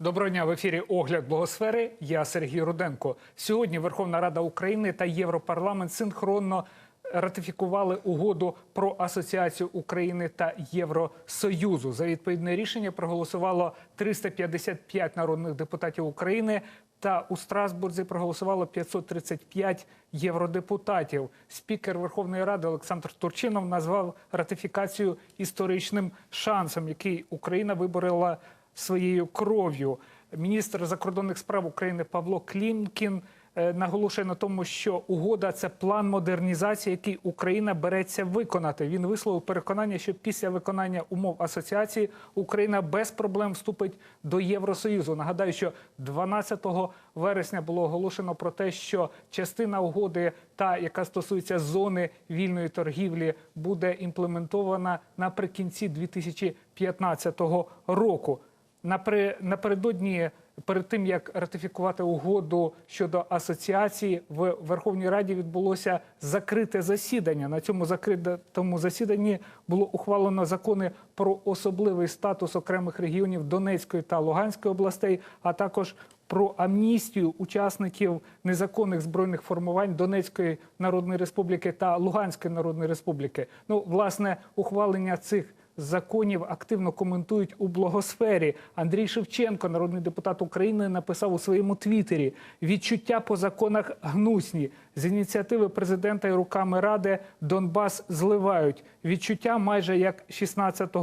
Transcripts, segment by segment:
Доброго дня в ефірі Огляд Благосфери. Я Сергій Руденко. Сьогодні Верховна Рада України та Європарламент синхронно ратифікували угоду про асоціацію України та Євросоюзу. За відповідне рішення проголосувало 355 народних депутатів України. Та у Страсбурзі проголосувало 535 євродепутатів. Спікер Верховної Ради Олександр Турчинов назвав ратифікацію історичним шансом, який Україна виборола своєю кров'ю. Міністр закордонних справ України Павло Клімкін е, наголошує на тому, що угода це план модернізації, який Україна береться виконати. Він висловив переконання, що після виконання умов асоціації Україна без проблем вступить до Євросоюзу. Нагадаю, що 12 вересня було оголошено про те, що частина угоди, та яка стосується зони вільної торгівлі, буде імплементована наприкінці 2015 року. Напередодні, перед тим як ратифікувати угоду щодо асоціації, в Верховній Раді відбулося закрите засідання. На цьому закритому засіданні було ухвалено закони про особливий статус окремих регіонів Донецької та Луганської областей, а також про амністію учасників незаконних збройних формувань Донецької Народної Республіки та Луганської Народної Республіки. Ну, власне, ухвалення цих законів активно коментують у блогосфері. Андрій Шевченко, народний депутат України, написав у своєму твіттері: відчуття по законах гнусні. З ініціативи президента і руками ради Донбас зливають. Відчуття майже як 16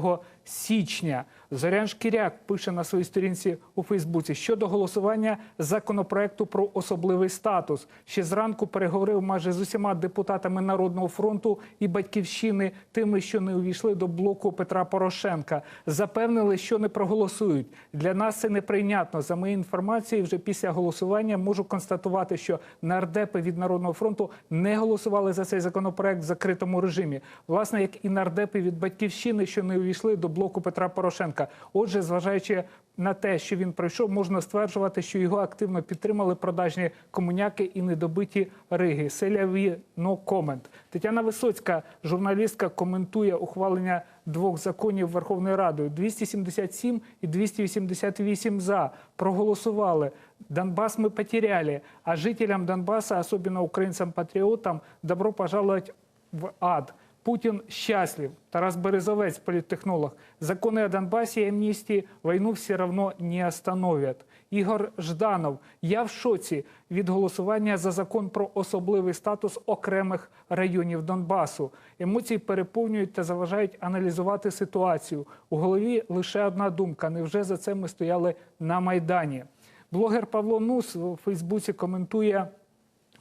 січня. Зорян Шкіряк пише на своїй сторінці у Фейсбуці щодо голосування законопроекту про особливий статус. Ще зранку переговорив майже з усіма депутатами Народного фронту і батьківщини, тими, що не увійшли до блоку Петра Порошенка. Запевнили, що не проголосують. Для нас це неприйнятно. За моєю інформацією, вже після голосування можу констатувати, що нардепи від Народного фронту не голосували за цей законопроект в закритому режимі. Власне, як і нардепи від батьківщини, що не увійшли до блоку Петра Порошенка. Отже, зважаючи на те, що він пройшов, можна стверджувати, що його активно підтримали продажні комуняки і недобиті риги. Селяві no comment. Тетяна Висоцька, журналістка, коментує ухвалення двох законів Верховною Радою. 277 і 288 за проголосували. Донбас мы потеряли, а жителям Донбасса, особенно украинцам-патриотам, добро пожаловать в ад. Путин счастлив. Тарас Березовец, политтехнолог. Законы о Донбассе и амнистии войну все равно не остановят. Ігор Жданов. Я в шоці від голосування за закон про особливий статус окремих районів Донбасу. Емоції переповнюють та заважають аналізувати ситуацію. У голові лише одна думка: невже за це ми стояли на Майдані? Блогер Павло Нус у Фейсбуці коментує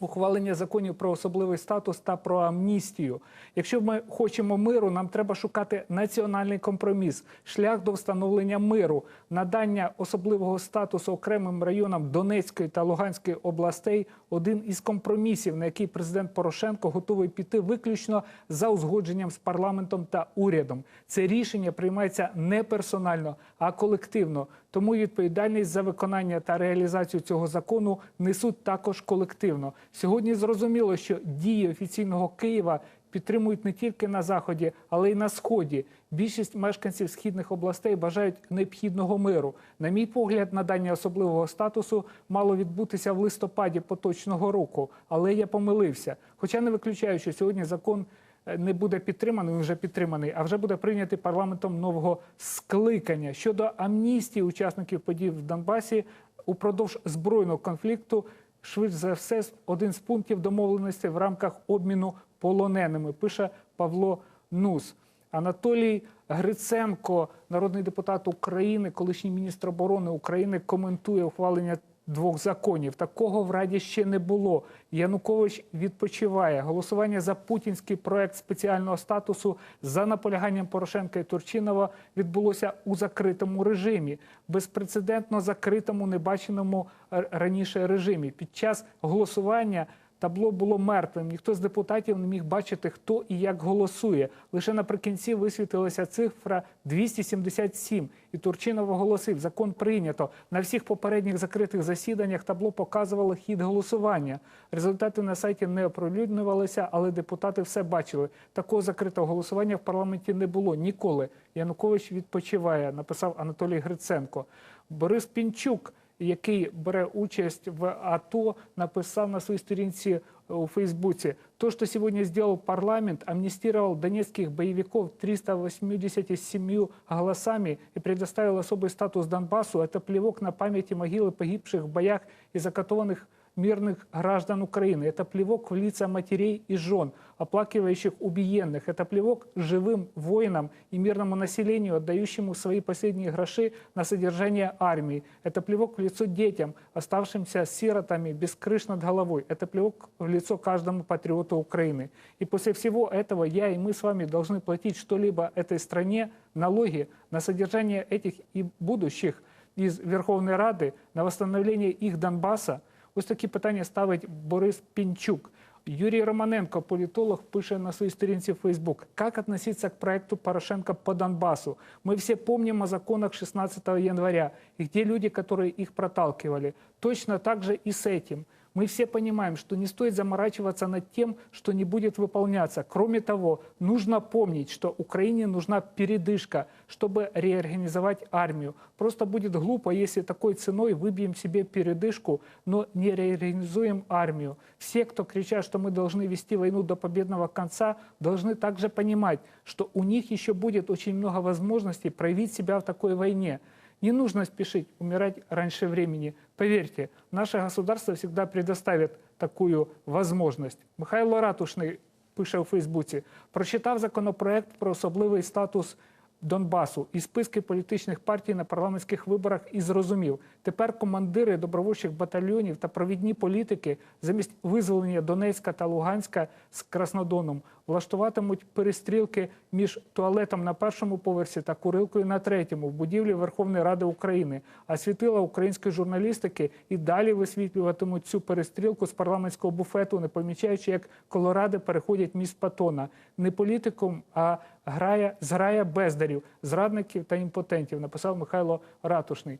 ухвалення законів про особливий статус та про амністію. Якщо ми хочемо миру, нам треба шукати національний компроміс, шлях до встановлення миру, надання особливого статусу окремим районам Донецької та Луганської областей один із компромісів, на який президент Порошенко готовий піти виключно за узгодженням з парламентом та урядом. Це рішення приймається не персонально, а колективно. Тому відповідальність за виконання та реалізацію цього закону несуть також колективно. Сьогодні зрозуміло, що дії офіційного Києва підтримують не тільки на заході, але й на сході. Більшість мешканців східних областей бажають необхідного миру. На мій погляд, надання особливого статусу мало відбутися в листопаді поточного року, але я помилився. Хоча не виключаю, що сьогодні закон не буде підтриманий, вже підтриманий, а вже буде прийнятий парламентом нового скликання щодо амністії учасників подій в Донбасі упродовж збройного конфлікту. Швидше за все, один з пунктів домовленості в рамках обміну полоненими, пише Павло Нус. Анатолій Гриценко, народний депутат України, колишній міністр оборони України, коментує ухвалення двох законів. Такого в Раді ще не було. Янукович відпочиває. Голосування за путінський проект спеціального статусу за наполяганням Порошенка і Турчинова відбулося у закритому режимі, безпрецедентно закритому, небаченому раніше режимі. Під час голосування Табло було мертвим. Ніхто з депутатів не міг бачити, хто і як голосує. Лише наприкінці висвітилася цифра 277. І Турчинов оголосив, закон прийнято. На всіх попередніх закритих засіданнях табло показувало хід голосування. Результати на сайті не оприлюднювалися, але депутати все бачили. Такого закритого голосування в парламенті не було ніколи. Янукович відпочиває, написав Анатолій Гриценко. Борис Пінчук який бере участь в АТО, написал на своей сторінці у Фейсбуке. То, что сегодня сделал парламент, амнистировал донецких боевиков 387 голосами и предоставил особый статус Донбассу, это плевок на память и могилы погибших в боях и закатованных Мирных граждан Украины. Это плевок в лица матерей и жен, оплакивающих убиенных. Это плевок живым воинам и мирному населению, отдающему свои последние гроши на содержание армии. Это плевок в лицо детям, оставшимся сиротами без крыш над головой. Это плевок в лицо каждому патриоту Украины. И после всего этого я и мы с вами должны платить что-либо этой стране, налоги на содержание этих и будущих из Верховной Рады, на восстановление их Донбасса, Ось такі питання ставить Борис Пінчук. Юрій Романенко, політолог, пише на своей сторінці в Facebook. Как относиться к проекту Порошенко по Донбассу? Мы все помним о законах 16 января, и где люди, которые их проталкивали. Точно так же и с этим. Мы все понимаем, что не стоит заморачиваться над тем, что не будет выполняться. Кроме того, нужно помнить, что Украине нужна передышка, чтобы реорганизовать армию. Просто будет глупо, если такой ценой выбьем себе передышку, но не реорганизуем армию. Все, кто кричат, что мы должны вести войну до победного конца, должны также понимать, что у них еще будет очень много возможностей проявить себя в такой войне. Не нужно спешить умирать раньше времени. Поверьте, наше государство всегда предоставит такую возможность. Михайло Ратушний пише у Фейсбуці, прочитав законопроект про особливий статус Донбасу і списки політичних партій на парламентських виборах і зрозумів, тепер командири добровольчих батальйонів та провідні політики замість визволення Донецька та Луганська з Краснодоном влаштуватимуть перестрілки між туалетом на першому поверсі та курилкою на третьому в будівлі Верховної Ради України. А світила української журналістики і далі висвітлюватимуть цю перестрілку з парламентського буфету, не помічаючи, як колоради переходять міст Патона. Не політиком, а грає зграя бездарів, зрадників та імпотентів, написав Михайло Ратушний.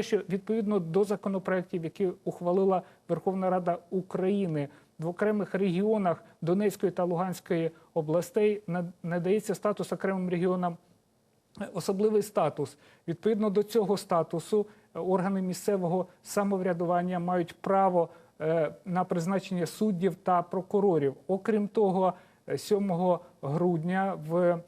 Що відповідно до законопроєктів, які ухвалила Верховна Рада України в окремих регіонах Донецької та Луганської областей надається статус окремим регіонам особливий статус. Відповідно до цього статусу е, органи місцевого самоврядування мають право е, на призначення суддів та прокурорів. Окрім того, е, 7 грудня в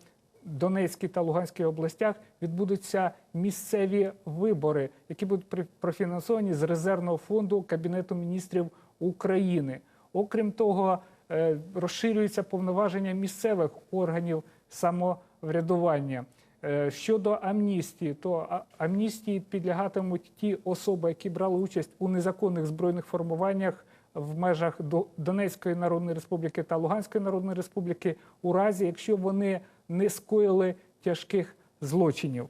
Донецькій та Луганській областях відбудуться місцеві вибори, які будуть профінансовані з резервного фонду Кабінету міністрів України. Окрім того, е, розширюються повноваження місцевих органів самоврядування. Е, Щодо амністії, то амністії підлягатимуть ті особи, які брали участь у незаконних збройних формуваннях в межах До- Донецької Народної Республіки та Луганської Народної Республіки, у разі якщо вони не скоїли тяжких злочинів.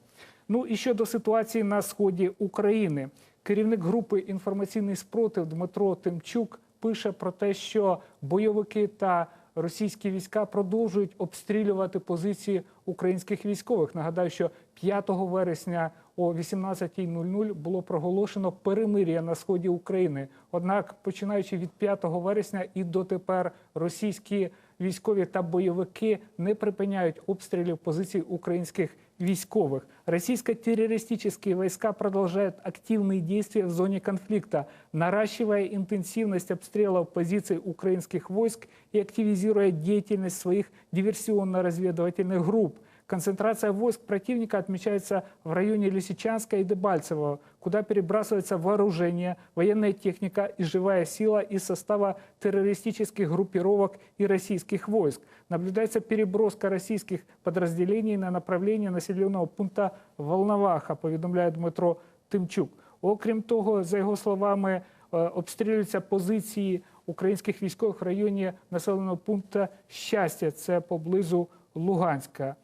Ну і щодо ситуації на сході України, керівник групи інформаційний спротив Дмитро Тимчук пише про те, що бойовики та російські війська продовжують обстрілювати позиції українських військових. Нагадаю, що 5 вересня о 18.00 було проголошено перемир'я на сході України. Однак, починаючи від 5 вересня і дотепер російські військові та бойовики не припиняють обстрілів позицій українських військовых. Российско-террористические войска продолжают активные действия в зоне конфликта, наращивая интенсивность обстрелов позиций украинских войск и активизируя деятельность своих диверсионно-разведывательных групп. Концентрация войск противника отмечается в районе Лисичанска и Дебальцево, куда перебрасывается вооружение, военная техника и живая сила из состава террористических группировок и российских войск. Наблюдается переброска российских подразделений на направление населенного пункта Волноваха, повідомляє Дмитро Тимчук. Окрім того, за його словами, е, обстрілюються позиції українських військових в районі населеного пункту Щастя, це поблизу Луганська.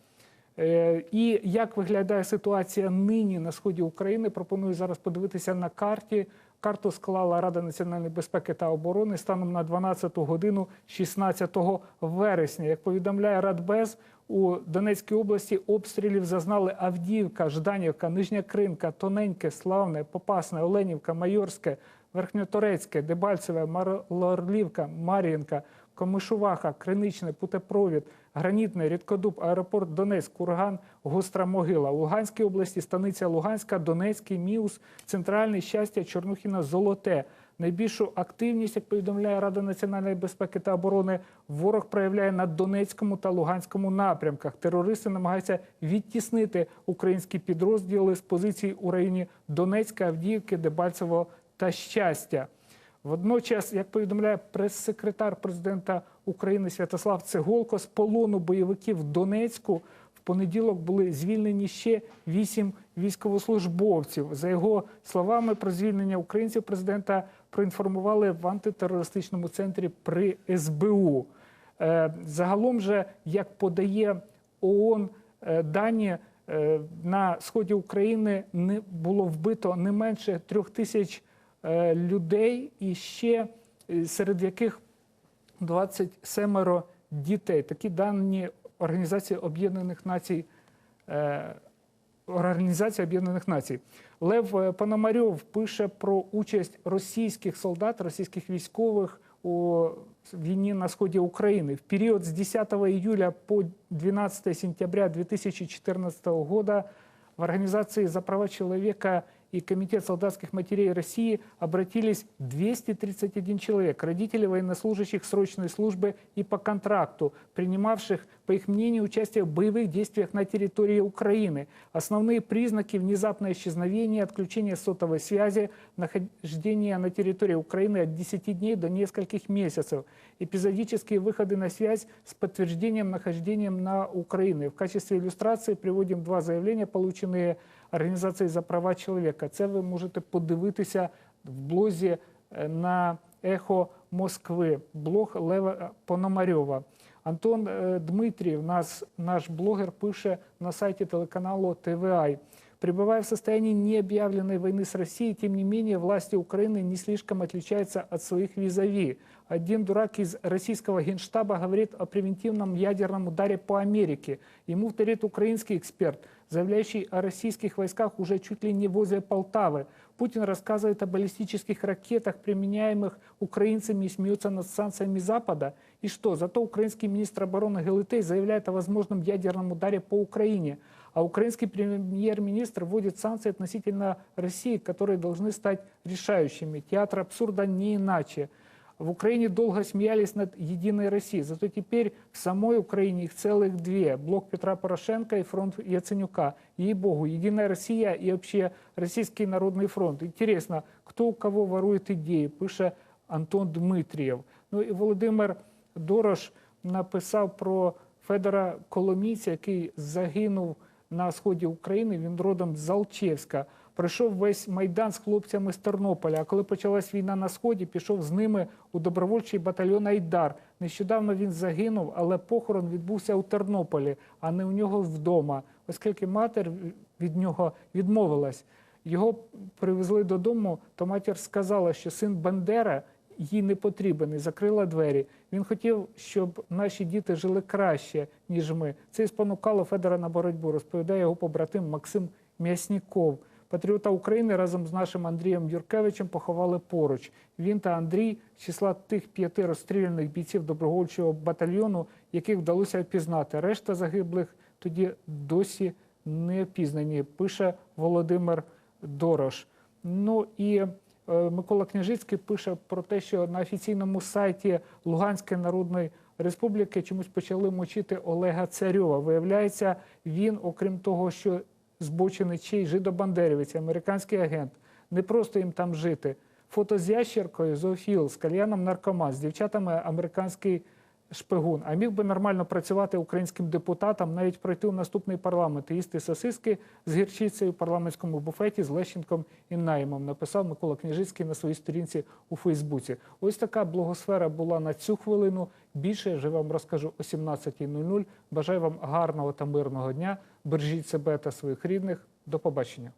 Е, І як виглядає ситуація нині на сході України? Пропоную зараз подивитися на карті. Карту склала Рада національної безпеки та оборони станом на 12 годину 16 вересня. Як повідомляє Радбез, у Донецькій області обстрілів зазнали Авдіївка, Жданівка, Нижня Кринка, Тоненьке, Славне, Попасне, Оленівка, Майорське, Верхньоторецьке, Дебальцеве, Малоорлівка, Мар'їнка, Комишуваха, Криничне, Путепровід, Гранітне, Рідкодуб, аеропорт Донецьк, Курган, Гостра Могила. Луганській області станиця Луганська, Донецький, Міус, Центральне щастя, Чорнухіна, Золоте. Найбільшу активність, як повідомляє Рада національної безпеки та оборони, ворог проявляє на Донецькому та Луганському напрямках. Терористи намагаються відтіснити українські підрозділи з позицій у районі Донецька, Авдіївки, Дебальцево та Щастя. Водночас, як повідомляє прес-секретар президента України Святослав Цеголко, з полону бойовиків в Донецьку в понеділок були звільнені ще вісім військовослужбовців. За його словами, про звільнення українців президента проінформували в антитерористичному центрі при СБУ. Е, Загалом же, як подає ООН е, дані, е, на сході України не було вбито не менше трьох тисяч людей, і ще е, серед яких 27 дітей. Такі дані Організації Об'єднаних Націй. е, Організація Об'єднаних Націй. Лев е, Пономарьов пише про участь російських солдат, російських військових у війні на сході України. В период с 10 июля по 12 сентября 2014 года в Организации за права человека и Комитет солдатских матерей России обратились 231 человек, родители военнослужащих срочной службы и по контракту, принимавших, по их мнению, участие в боевых действиях на территории Украины. Основные признаки – внезапное исчезновение, отключение сотовой связи, нахождение на территории Украины от 10 дней до нескольких месяцев, эпизодические выходы на связь с подтверждением нахождения на Украине. В качестве иллюстрации приводим два заявления, полученные Організації за права чоловіка. Це ви можете подивитися в блозі е, на Ехо Москви, блог Лева Пономарьова. Антон Дмитрів, Дмитрієв, нас, наш блогер, пише на сайті телеканалу ТВАЙ. Пребывая в состоянии необъявленной войны с Россией, тем не менее власти Украины не слишком отличаются от своих визави. Один дурак из российского генштаба говорит о превентивном ядерном ударе по Америке. Ему вторит украинский эксперт, заявляющий о российских войсках уже чуть ли не возле Полтавы. Путин рассказывает о баллистических ракетах, применяемых украинцами и смеется над санкциями Запада. И что? Зато украинский министр обороны Гелетей заявляет о возможном ядерном ударе по Украине. А украинский премьер-министр вводит санкции относительно России, которые должны стать решающими. Театр абсурда не иначе. В Украине долго смеялись над «Единой Россией», зато теперь в самой Украине их целых две. Блок Петра Порошенко и фронт Яценюка. Ей-богу, «Единая Россия» и вообще Российский народный фронт. Интересно, кто у кого ворует идеи, пише Антон Дмитрієв. Ну і Володимир Дорош написав про Федора Коломійця, який загинув на сході України. Він родом з Алчевська. Пройшов весь майдан з хлопцями з Тернополя. А коли почалась війна на сході, пішов з ними у добровольчий батальйон Айдар. Нещодавно він загинув, але похорон відбувся у Тернополі, а не у нього вдома, оскільки матір від нього відмовилась. Його привезли додому, то матір сказала, що син Бандера їй не потрібен і закрила двері. Він хотів, щоб наші діти жили краще, ніж ми. Це і спонукало Федора на боротьбу, розповідає його побратим Максим М'ясніков. Патріота України разом з нашим Андрієм Юркевичем поховали поруч. Він та Андрій з числа тих п'яти розстріляних бійців добровольчого батальйону, яких вдалося впізнати. Решта загиблих тоді досі не впізнані, пише Володимир Дорош. Ну і Микола Княжицький пише про те, що на офіційному сайті Луганської Народної Республіки чомусь почали мочити Олега Царьова. Виявляється, він, окрім того, що збочений чий жидобандерівець, американський агент, не просто їм там жити. Фото з ящеркою, зоофіл, з кальяном наркоман, з дівчатами американський шпигун. А міг би нормально працювати українським депутатам, навіть пройти у наступний парламент і їсти сосиски з гірчицею в парламентському буфеті з Лещенком і Наймом, написав Микола Княжицький на своїй сторінці у Фейсбуці. Ось така блогосфера була на цю хвилину. Більше я вам розкажу о 17.00. Бажаю вам гарного та мирного дня. Бережіть себе та своїх рідних. До побачення.